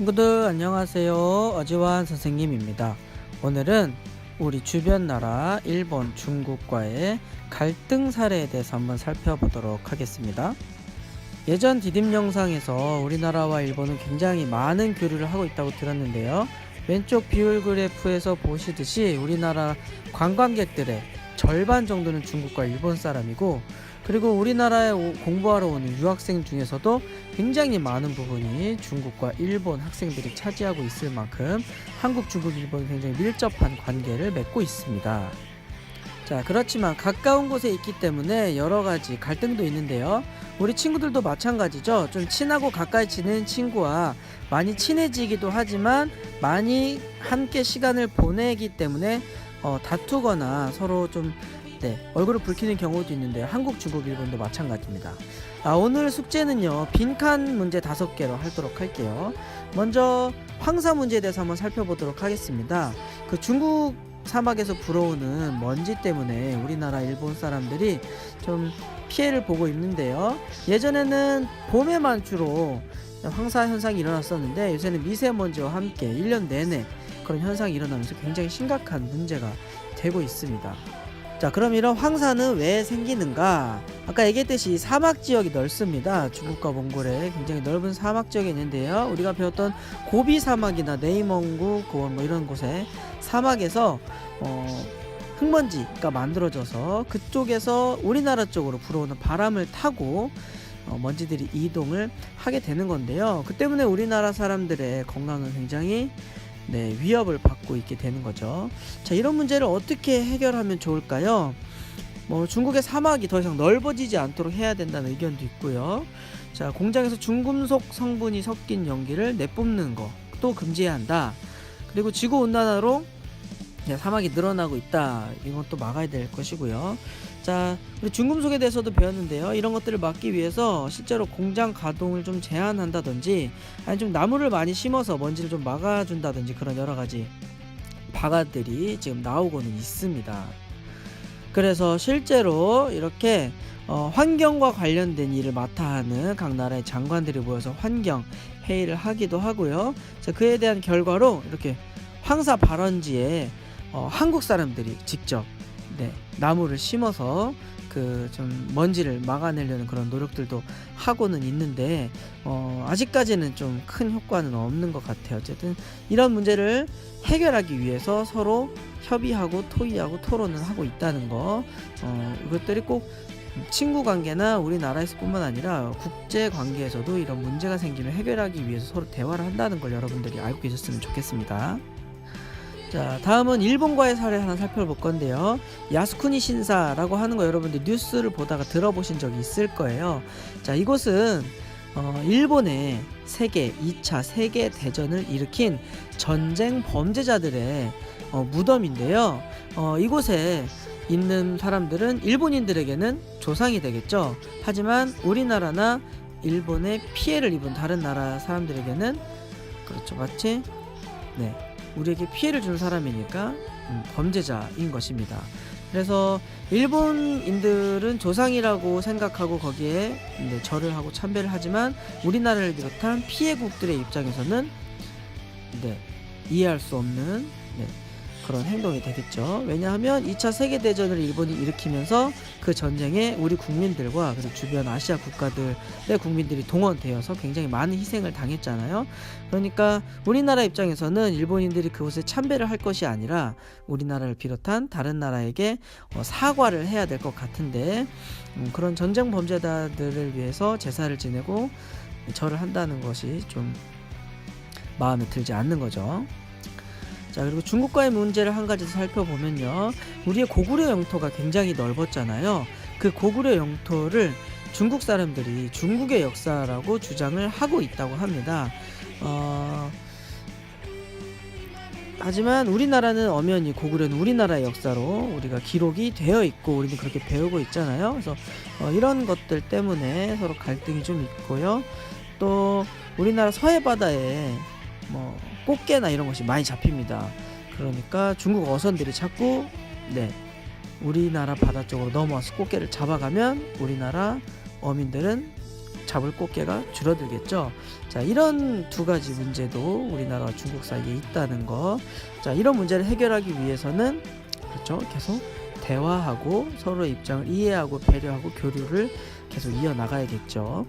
친구들 안녕하세요. 어지환 선생님입니다. 오늘은 우리 주변 나라 일본, 중국과의 갈등 사례에 대해서 한번 살펴보도록 하겠습니다. 예전 디딤 영상에서 우리나라와 일본은 굉장히 많은 교류를 하고 있다고 들었는데요. 왼쪽 비율 그래프에서 보시듯이 우리나라 관광객들의 절반 정도는 중국과 일본 사람이고 그리고 우리나라에 오- 공부하러 오는 유학생 중에서도 굉장히 많은 부분이 중국과 일본 학생들이 차지하고 있을 만큼 한국, 중국, 일본이 굉장히 밀접한 관계를 맺고 있습니다. 자, 그렇지만 가까운 곳에 있기 때문에 여러 가지 갈등도 있는데요. 우리 친구들도 마찬가지죠. 좀 친하고 가까이 지내는 친구와 많이 친해지기도 하지만 많이 함께 시간을 보내기 때문에 어, 다투거나 서로 좀 네, 얼굴을 붉히는 경우도 있는데요. 한국, 중국, 일본도 마찬가지입니다. 아, 오늘 숙제는요. 빈칸 문제 다섯 개로 하도록 할게요. 먼저 황사 문제에 대해서 한번 살펴보도록 하겠습니다. 그 중국 사막에서 불어오는 먼지 때문에 우리나라 일본 사람들이 좀 피해를 보고 있는데요. 예전에는 봄에만 주로 황사 현상이 일어났었는데 요새는 미세먼지와 함께 1년 내내 그런 현상이 일어나면서 굉장히 심각한 문제가 되고 있습니다. 자, 그럼 이런 황사는 왜 생기는가? 아까 얘기했듯이 사막 지역이 넓습니다. 중국과 몽골에 굉장히 넓은 사막 지역이 있는데요. 우리가 배웠던 고비 사막이나 네이멍구 고원 뭐 이런 곳에 사막에서 어, 흙먼지가 만들어져서 그쪽에서 우리나라 쪽으로 불어오는 바람을 타고 어, 먼지들이 이동을 하게 되는 건데요. 그 때문에 우리나라 사람들의 건강은 굉장히 네, 위협을 받고 있게 되는 거죠. 자, 이런 문제를 어떻게 해결하면 좋을까요? 뭐 중국의 사막이 더 이상 넓어지지 않도록 해야 된다는 의견도 있고요. 자, 공장에서 중금속 성분이 섞인 연기를 내뿜는 거또 금지해야 한다. 그리고 지구 온난화로 야, 사막이 늘어나고 있다. 이건 또 막아야 될 것이고요. 자, 우리 중금속에 대해서도 배웠는데요. 이런 것들을 막기 위해서 실제로 공장 가동을 좀 제한한다든지 아니 좀 나무를 많이 심어서 먼지를 좀 막아준다든지 그런 여러 가지 방안들이 지금 나오고는 있습니다. 그래서 실제로 이렇게 어, 환경과 관련된 일을 맡아 하는 각 나라의 장관들이 모여서 환경 회의를 하기도 하고요. 자, 그에 대한 결과로 이렇게 황사 발원지에 어, 한국 사람들이 직접 네, 나무를 심어서 그 좀 먼지를 막아내려는 그런 노력들도 하고는 있는데 어, 아직까지는 좀 큰 효과는 없는 것 같아요. 어쨌든 이런 문제를 해결하기 위해서 서로 협의하고 토의하고 토론을 하고 있다는 거 어, 이것들이 꼭 친구 관계나 우리나라에서뿐만 아니라 국제 관계에서도 이런 문제가 생기면 해결하기 위해서 서로 대화를 한다는 걸 여러분들이 알고 계셨으면 좋겠습니다. 자, 다음은 일본과의 사례 하나 살펴볼 건데요. 야스쿠니 신사라고 하는 거 여러분들 뉴스를 보다가 들어보신 적이 있을 거예요. 자, 이곳은 어, 일본의 세계 2차 세계 대전을 일으킨 전쟁 범죄자들의 어, 무덤인데요. 어, 이곳에 있는 사람들은 일본인들에게는 조상이 되겠죠. 하지만 우리나라나 일본의 피해를 입은 다른 나라 사람들에게는 그렇죠, 맞지? 네, 우리에게 피해를 준 사람이니까 음, 범죄자인 것입니다. 그래서 일본인들은 조상이라고 생각하고 거기에 네, 절을 하고 참배를 하지만 우리나라를 비롯한 피해국들의 입장에서는 네, 이해할 수 없는 네, 그런 행동이 되겠죠. 왜냐하면 2차 세계대전을 일본이 일으키면서 그 전쟁에 우리 국민들과 그리고 주변 아시아 국가들의 국민들이 동원되어서 굉장히 많은 희생을 당했잖아요. 그러니까 우리나라 입장에서는 일본인들이 그곳에 참배를 할 것이 아니라 우리나라를 비롯한 다른 나라에게 어, 사과를 해야 될 것 같은데 음, 그런 전쟁 범죄자들을 위해서 제사를 지내고 절을 한다는 것이 좀 마음에 들지 않는 거죠. 자 그리고 중국과의 문제를 한 가지 더 살펴보면요. 우리의 고구려 영토가 굉장히 넓었잖아요. 그 고구려 영토를 중국 사람들이 중국의 역사라고 주장을 하고 있다고 합니다. 어, 하지만 우리나라는 엄연히 고구려는 우리나라의 역사로 우리가 기록이 되어 있고 우리는 그렇게 배우고 있잖아요. 그래서 어, 이런 것들 때문에 서로 갈등이 좀 있고요. 또 우리나라 서해 바다에 뭐 꽃게나 이런 것이 많이 잡힙니다. 그러니까 중국 어선들이 자꾸 네 우리나라 바다 쪽으로 넘어와서 꽃게를 잡아가면 우리나라 어민들은 잡을 꽃게가 줄어들겠죠. 자, 이런 두 가지 문제도 우리나라와 중국 사이에 있다는 거. 자, 이런 문제를 해결하기 위해서는 그렇죠. 계속 대화하고 서로의 입장을 이해하고 배려하고 교류를 계속 이어 나가야겠죠.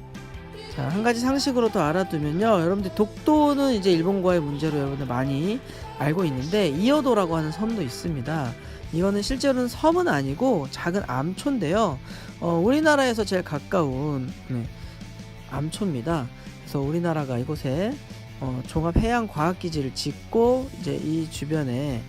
자, 한 가지 상식으로 더 알아두면요. 여러분들 독도는 이제 일본과의 문제로 여러분들 많이 알고 있는데 이어도라고 하는 섬도 있습니다. 이거는 실제로는 섬은 아니고 작은 암초인데요. 어, 우리나라에서 제일 가까운 네, 암초입니다. 그래서 우리나라가 이곳에 어, 종합해양과학기지를 짓고 이제 이 주변에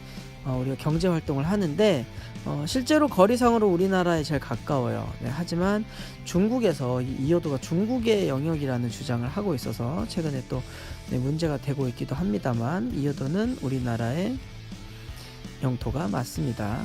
어, 우리가 경제 활동을 하는데 어, 실제로 거리상으로 우리나라에 제일 가까워요. 네, 하지만 중국에서 이 이어도가 중국의 영역이라는 주장을 하고 있어서 최근에 또 네, 문제가 되고 있기도 합니다만 이어도는 우리나라의 영토가 맞습니다.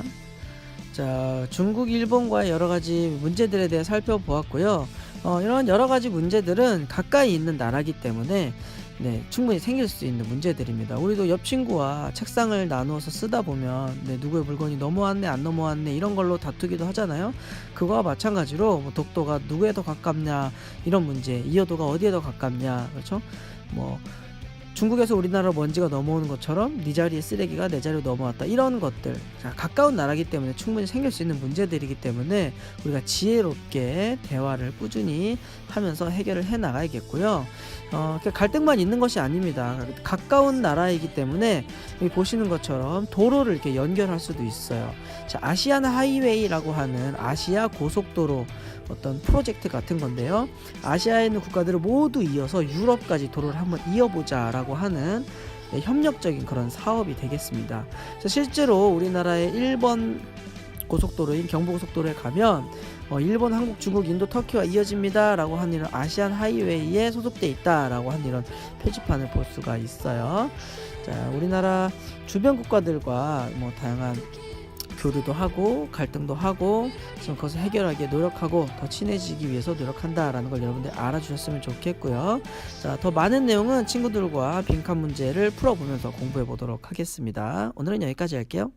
자, 중국, 일본과의 여러 가지 문제들에 대해 살펴보았고요. 어, 이런 여러 가지 문제들은 가까이 있는 나라기 때문에 네, 충분히 생길 수 있는 문제들입니다. 우리도 옆 친구와 책상을 나누어서 쓰다 보면 네, 누구의 물건이 넘어왔네 안 넘어왔네 이런 걸로 다투기도 하잖아요. 그거와 마찬가지로 뭐 독도가 누구에 더 가깝냐 이런 문제, 이어도가 어디에 더 가깝냐 그렇죠? 뭐 중국에서 우리나라 먼지가 넘어오는 것처럼 네 자리에 쓰레기가 내 자리로 넘어왔다 이런 것들 자, 가까운 나라기 때문에 충분히 생길 수 있는 문제들이기 때문에 우리가 지혜롭게 대화를 꾸준히 하면서 해결을 해 나가야겠고요. 어, 그 갈등만 있는 것이 아닙니다. 가까운 나라이기 때문에 여기 보시는 것처럼 도로를 이렇게 연결할 수도 있어요. 자, 아시안 하이웨이라고 하는 아시아 고속도로 어떤 프로젝트 같은 건데요. 아시아에 있는 국가들을 모두 이어서 유럽까지 도로를 한번 이어보자라고 하는 네, 협력적인 그런 사업이 되겠습니다. 실제로 우리나라의 1번 고속도로인 경부고속도로에 가면 어, 일본, 한국, 중국, 인도, 터키와 이어집니다라고 하는 이런 아시안 하이웨이에 소속돼 있다라고 하는 이런 표지판을 볼 수가 있어요. 자, 우리나라 주변 국가들과 뭐 다양한 교류도 하고 갈등도 하고 지금 그것을 해결하기 노력하고 더 친해지기 위해서 노력한다라는 걸 여러분들 알아주셨으면 좋겠고요. 자, 더 많은 내용은 친구들과 빈칸 문제를 풀어보면서 공부해 보도록 하겠습니다. 오늘은 여기까지 할게요.